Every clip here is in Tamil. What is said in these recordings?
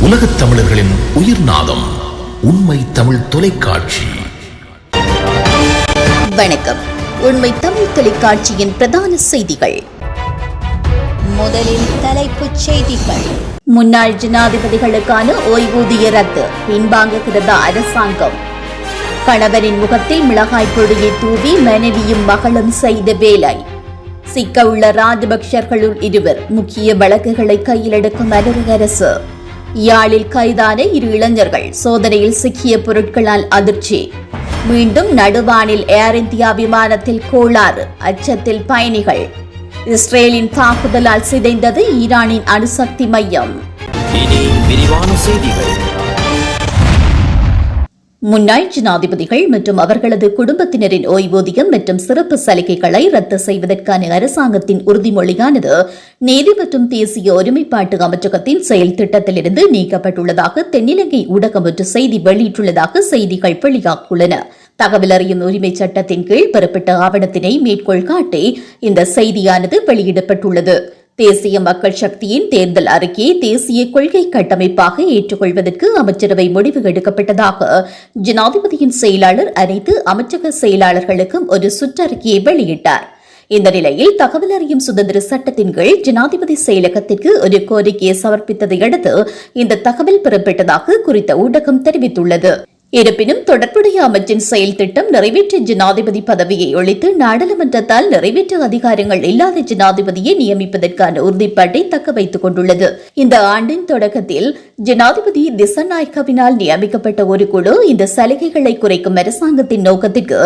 உலகத் தமிழர்களின் உயிர் நாதம் உண்மை தமிழ் தொலைக்காட்சி. வணக்கம். உண்மை தமிழ் தொலைக்காட்சியின் பிரதான செய்திகள். முதலில் தலைப்புச் செய்திகள். முன்னாள் ஜனாதிபதிகளுக்கான ஓய்வூதிய ரத்து பின்வாங்குகிறதா அரசாங்கம்? கணவரின் முகத்தில் மிளகாய் பொடியை தூவி மனைவியும் மகளும் செய்த வேலை. சிக்க உள்ள ராஜபக்சர்களுள் இருவர் முக்கிய வழக்குகளை கையில் எடுக்கும் அலுவலக அரசு. யாழில் கைதான இரு இளைஞர்கள் சோதனையில் சிக்கிய பொருட்களால் அதிர்ச்சி. மீண்டும் நடுவானில் ஏர் இந்தியா விமானத்தில் கோளாறு அச்சத்தில் பயணிகள். இஸ்ரேலின் தாக்குதலால் சிதைந்தது ஈரானின் அணுசக்தி மையம். இனி விரிவான செய்திகள். முன்னாள் ஜனாதிபதிகள் மற்றும் அவர்களது குடும்பத்தினரின் ஓய்வூதியம் மற்றும் சிறப்பு சலுகைகளை ரத்து செய்வதற்கான அரசாங்கத்தின் உறுதிமொழியானது நீதி மற்றும் தேசிய ஒருமைப்பாட்டு அமைச்சகத்தின் செயல் திட்டத்திலிருந்து நீக்கப்பட்டுள்ளதாக தென்னிலங்கை ஊடகம் ஒன்று செய்தி வெளியிட்டுள்ளதாக செய்திகள் வெளியாகியுள்ளன. தகவல் அறியும் உரிமை சட்டத்தின் கீழ் பெறப்பட்ட ஆவணத்தினை மேற்கோள் காட்டி இந்த செய்தியானது வெளியிடப்பட்டுள்ளது. தேசிய மக்கள் சக்தியின் தேர்தல் அறிக்கையை தேசிய கொள்கை கட்டமைப்பாக ஏற்றுக்கொள்வதற்கு அமைச்சரவை முடிவு எடுக்கப்பட்டதாக ஜனாதிபதியின் செயலாளர் அனைத்து அமைச்சக செயலாளர்களுக்கும் ஒரு சுற்றறிக்கையை வெளியிட்டார். இந்த நிலையில் தகவல் அறியும் சுதந்திர சட்டத்தின் கீழ் ஜனாதிபதி செயலகத்திற்கு ஒரு கோரிக்கையை சமர்ப்பித்ததையடுத்து இந்த தகவல் பெறப்பட்டதாக குறித்த ஊடகம் தெரிவித்துள்ளது. இருப்பினும் தொடர்புடைய அமைச்சின் செயல் திட்டம் நிறைவேற்ற ஜனாதிபதி பதவியை ஒழித்து நாடாளுமன்றத்தால் நிறைவேற்ற அதிகாரங்கள் இல்லாத ஜனாதிபதியை நியமிப்பதற்கான உறுதிப்பாட்டை தக்க வைத்துக் கொண்டுள்ளது. இந்த ஆண்டின் தொடக்கத்தில் ஜனாதிபதி திசநாயக்கவினால் நியமிக்கப்பட்ட ஒரு குழு இந்த சலுகைகளை குறைக்கும் அரசாங்கத்தின் நோக்கத்திற்கு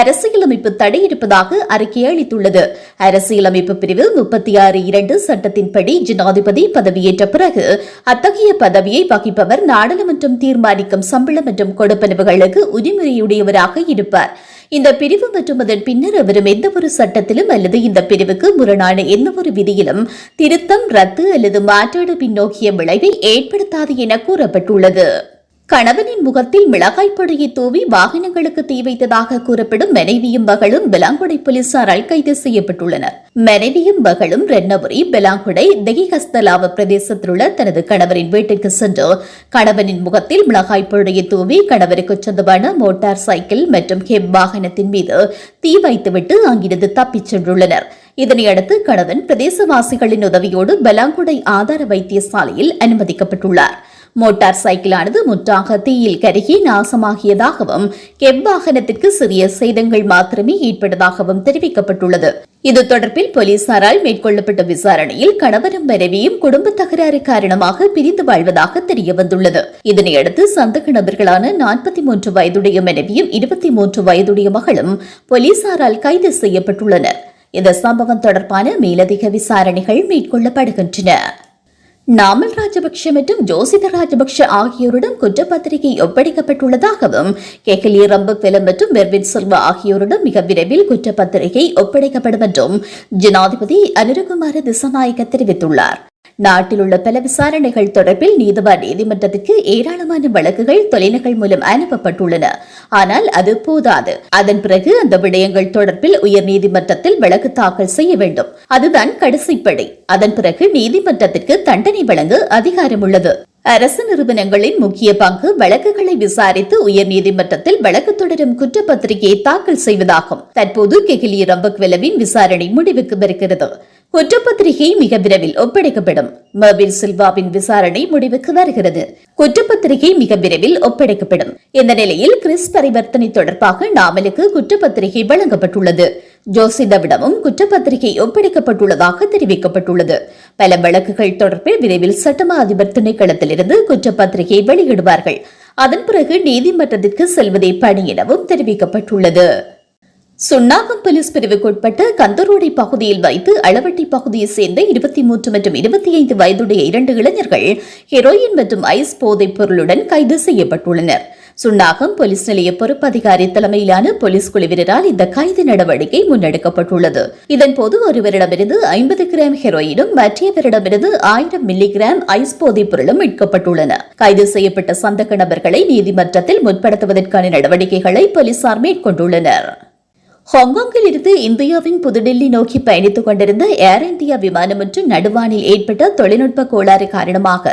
அரசியலமைப்பு தடை இருப்பதாக அறிக்கை அளித்துள்ளது. அரசியலமைப்பு பிரிவு முப்பத்தி ஆறு இரண்டு சட்டத்தின்படி ஜனாதிபதி பதவியேற்ற பிறகு அத்தகைய பதவியை வகிப்பவர் நாடாளுமன்றம் தீர்மானிக்கும் சம்பளம் மற்றும் கொடுப்பனவுகளுக்கு உரிமையுடையவராக இருப்பார். இந்த பிரிவு மற்றும் அதன் பின்னர் அவரும் எந்த ஒரு சட்டத்திலும் அல்லது இந்த பிரிவுக்கு முரணான எந்த ஒரு விதியிலும் திருத்தம் ரத்து அல்லது மாற்றீடு பின்னோக்கிய விளைவை ஏற்படுத்தாது என கூறப்பட்டுள்ளது. கணவனின் முகத்தில் மிளகாய் பொடியை தூவி வாகனங்களுக்கு தீ வைத்ததாக கூறப்படும் மனைவியும் மகளும் பெலாங்குடை போலீசாரால் கைது செய்யப்பட்டுள்ளனர். மனைவியும் மகளும் ரென்னபுரி பெலாங்குடை தெகிஹஸ்தலாவ பிரதேசத்தில் உள்ள தனது கணவரின் வீட்டிற்கு சென்று கணவனின் முகத்தில் மிளகாய் பொடியை தூவி கணவருக்கு சொந்தமான மோட்டார் சைக்கிள் மற்றும் ஹெப் வாகனத்தின் மீது தீ வைத்துவிட்டு அங்கிருந்து தப்பிச் சென்றுள்ளனர். இதனையடுத்து கணவன் பிரதேசவாசிகளின் உதவியோடு பெலாங்குடை ஆதார வைத்தியசாலையில் அனுமதிக்கப்பட்டுள்ளார். மோட்டார் சைக்கிளானது முற்றாக தீயில் கருகி நாசமாகியதாகவும் கெப் வாகனத்திற்கு சிறிய சேதங்கள் மாத்திரமே ஏற்பட்டதாகவும் தெரிவிக்கப்பட்டுள்ளது. இது தொடர்பில் போலீசாரால் மேற்கொள்ளப்பட்ட விசாரணையில் கணவரும் மனைவியும் குடும்ப தகராறு காரணமாக பிரிந்து வாழ்வதாக தெரியவந்துள்ளது. இதனையடுத்து சந்தக நபர்களான நாற்பத்தி மூன்று வயதுடைய மனைவியும் இருபத்தி மூன்று வயதுடைய மகளும் போலீசாரால் கைது செய்யப்பட்டுள்ளனர். இந்த சம்பவம் தொடர்பான மேலதிக விசாரணைகள் மேற்கொள்ளப்படுகின்றன. நாமல் ராஜபக்ஷ மற்றும் ஜோசித ராஜபக்ஷ ஆகியோரிடம் குற்றப்பத்திரிகை ஒப்படைக்கப்பட்டுள்ளதாகவும் கெகலி ரம்பக்வெல மற்றும் மெர்வின் செல்வா ஆகியோரிடம் மிக விரைவில் குற்றப்பத்திரிகை ஒப்படைக்கப்படும் என்றும் ஜனாதிபதி அனுரகுமார திசநாயக்க தெரிவித்துள்ளார். நாட்டில் உள்ள பல விசாரணைகள் தொடர்பில் நீதிவான் நீதிமன்றத்திற்கு ஏராளமான வழக்குகள் தொலைநகல் மூலம் அனுப்பப்பட்டுள்ளன. ஆனால் அது போதாது. அதன் பிறகு அந்த விடயங்கள் தொடர்பில் உயர் நீதிமன்றத்தில் வழக்கு தாக்கல் செய்ய வேண்டும். அதுதான் கடைசிப்படி. அதன் பிறகு நீதிமன்றத்திற்கு தண்டனை வழங்க அதிகாரம் உள்ளது அரசு நிறுவனங்களின் முக்கிய பங்கு வழக்குகளை விசாரித்து உயர் நீதிமன்றத்தில் வழக்கு தொடரும் குற்றப்பத்திரிகையை தாக்கல் செய்வதாகும். தற்போது கெகிலி ரம்பக்வெலவின் விசாரணை முடிவுக்கு வருகிறது. குற்றப்பத்திரிகை மிக விரைவில் ஒப்படைக்கப்படும். மர்வின் சில்வாவின் விசாரணை முடிவுக்கு வருகிறது. குற்றப்பத்திரிகை மிக விரைவில் ஒப்படைக்கப்படும். இந்த நிலையில் கிறிஸ் பரிவர்த்தனை தொடர்பாக நாமலுக்கு குற்றப்பத்திரிகை வழங்கப்பட்டுள்ளது. ஜோசிதவிடமும் குற்றப்பத்திரிகை ஒப்படைக்கப்பட்டுள்ளதாக தெரிவிக்கப்பட்டுள்ளது. பல வழக்குகள் தொடர்பில் விரைவில் சட்டமா அதிபர் திணைக்களத்திலிருந்து குற்றப்பத்திரிகை வெளியிடுவார்கள். அதன் பிறகு நீதிமன்றத்திற்கு செல்வதே பணி எனவும் தெரிவிக்கப்பட்டுள்ளது. சுண்ணாகம் போலீஸ் பிரிவுக்குட்பட்ட கந்தரோடை பகுதியில் வைத்து அளவட்டி பகுதியைச் சேர்ந்த இருபத்தி மூன்று மற்றும் இருபத்தி ஐந்து வயதுடைய இரண்டு இளைஞர்கள் ஹெரோயின் மற்றும் ஐஸ் போதைப் பொருளுடன் கைது செய்யப்பட்டுள்ளனர். சுண்ணாகம் போலீஸ் நிலைய பொறுப்பதிகாரி தலைமையிலான போலீஸ் குழுவினரால் இந்த கைது நடவடிக்கை முன்னெடுக்கப்பட்டுள்ளது. இதன்போது ஒருவரிடமிருந்து ஐம்பது கிராம் ஹெரோயினும் மற்றவரிடமிருந்து ஆயிரம் மில்லி கிராம் ஐஸ் போதைப் பொருளும் மீட்கப்பட்டுள்ளன. கைது செய்யப்பட்ட சந்தக நபர்களை நீதிமன்றத்தில் முற்படுத்துவதற்கான நடவடிக்கைகளை போலீசார் மேற்கொண்டுள்ளனர். ஹாங்காங்கில் இருந்து இந்தியாவின் புதுடில்லி நோக்கி பயணித்துக் கொண்டிருந்த ஏர் இந்தியா விமானம் ஒன்று நடுவானில் ஏற்பட்ட தொழில்நுட்ப கோளாறு காரணமாக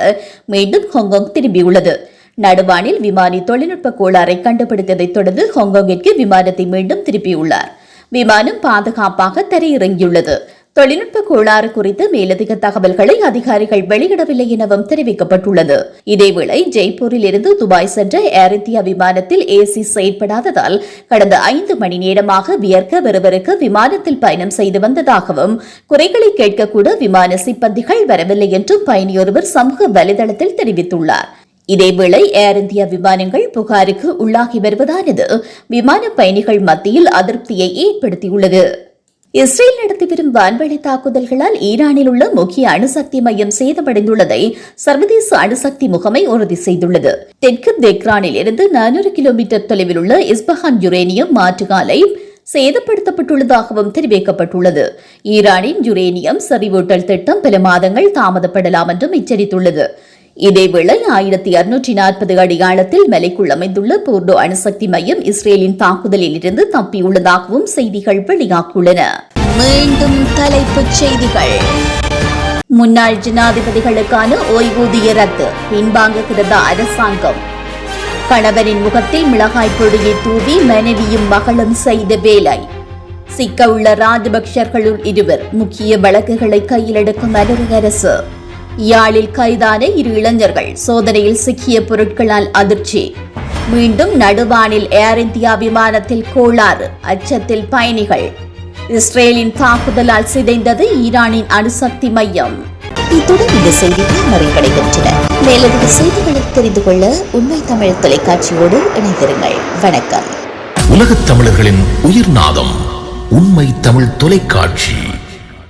மீண்டும் ஹாங்காங் திரும்பியுள்ளது. நடுவானில் விமானி தொழில்நுட்ப கோளாறை கண்டுபிடித்ததைத் தொடர்ந்து ஹாங்காங்கிற்கு விமானத்தை மீண்டும் திருப்பியுள்ளார். விமானம் பாதுகாப்பாக தரையிறங்கியுள்ளது. தொழில்நுட்ப கோளாறு குறித்து மேலதிக தகவல்களை அதிகாரிகள் வெளியிடவில்லை எனவும் தெரிவிக்கப்பட்டுள்ளது. இதேவேளை ஜெய்ப்பூரில் இருந்து துபாய் சென்ற ஏர் இந்தியா விமானத்தில் ஏசி செயற்படாததால் கடந்த ஐந்து மணி நேரமாக வியர்க்க வெறுவருக்கு விமானத்தில் பயணம் செய்து வந்ததாகவும் குறைகளை கேட்கக்கூட விமான சிப்பந்திகள் வரவில்லை என்றும் பயணியொருவர் சமூக வலைதளத்தில் தெரிவித்துள்ளார். இதேவேளை ஏர் இந்தியா விமானங்கள் புகாருக்கு உள்ளாகி வருவதானது விமான பயணிகள் மத்தியில் அதிருப்தியை ஏற்படுத்தியுள்ளது. இஸ்ரேல் நடத்தி வரும் வான்வழி தாக்குதல்களால் ஈரானில் உள்ள முக்கிய அணுசக்தி மையம் சேதமடைந்துள்ளதை சர்வதேச அணுசக்தி முகமை உறுதி செய்துள்ளது. தெற்கு தெக்ரானில் இருந்து நானூறு கிலோமீட்டர் தொலைவில் உள்ள இஸ்பஹான் யுரேனியம் மாற்றுகாலை சேதப்படுத்தப்பட்டுள்ளதாகவும் தெரிவிக்கப்பட்டுள்ளது. ஈரானின் யுரேனியம் செறிவூட்டல் திட்டம் பல மாதங்கள் தாமதப்படலாம் என்றும் எச்சரித்துள்ளது. இதேவேளை ஆயிரத்தி அறுநூற்றி நாற்பது அடி ஆழத்தில் மலைக்குள் அமைந்துள்ள போர்டோ அணுசக்தி மையம் இஸ்ரேலின் தாக்குதலில் இருந்து தப்பியுள்ளதாகவும் செய்திகள் வெளியாகியுள்ளன. மீண்டும் தலைப்புச் செய்திகள். முன்னாள் ஜனாதிபதிகளுக்கான ஓய்வூதிய ரத்து பின்வாங்குகிறதா அரசாங்கம். கணவனின் முகத்தில் மிளகாய் பொடியை தூவி மனைவியும் மகளும் செய்த வேலை. சிக்க உள்ள ராஜபக்சர்களுள் இருவர் முக்கிய வழக்குகளை கையில் எடுக்கும் அலுவலக அரசு. யாழில் கைதான இரு இளைஞர்கள் சோதனையில் சிக்கிய பொருட்களால் அதிர்ச்சி. மீண்டும் நடுவானில் ஏர் இந்தியா விமானத்தில் கோளாறு அச்சத்தில் பயணிகள். இஸ்ரேலின் தாக்குதலால் சிதைந்தது ஈரானின் அணுசக்தி மையம். இத்துடன் இந்த செய்திகள் நிறைவடைகின்றன. மேலதிக செய்திகளை தெரிந்து கொள்ள உண்மை தமிழ் தொலைக்காட்சியோடு இணைந்திருங்கள். வணக்கம். உலகத் தமிழர்களின் உயிர்நாதம் உண்மை தமிழ் தொலைக்காட்சி.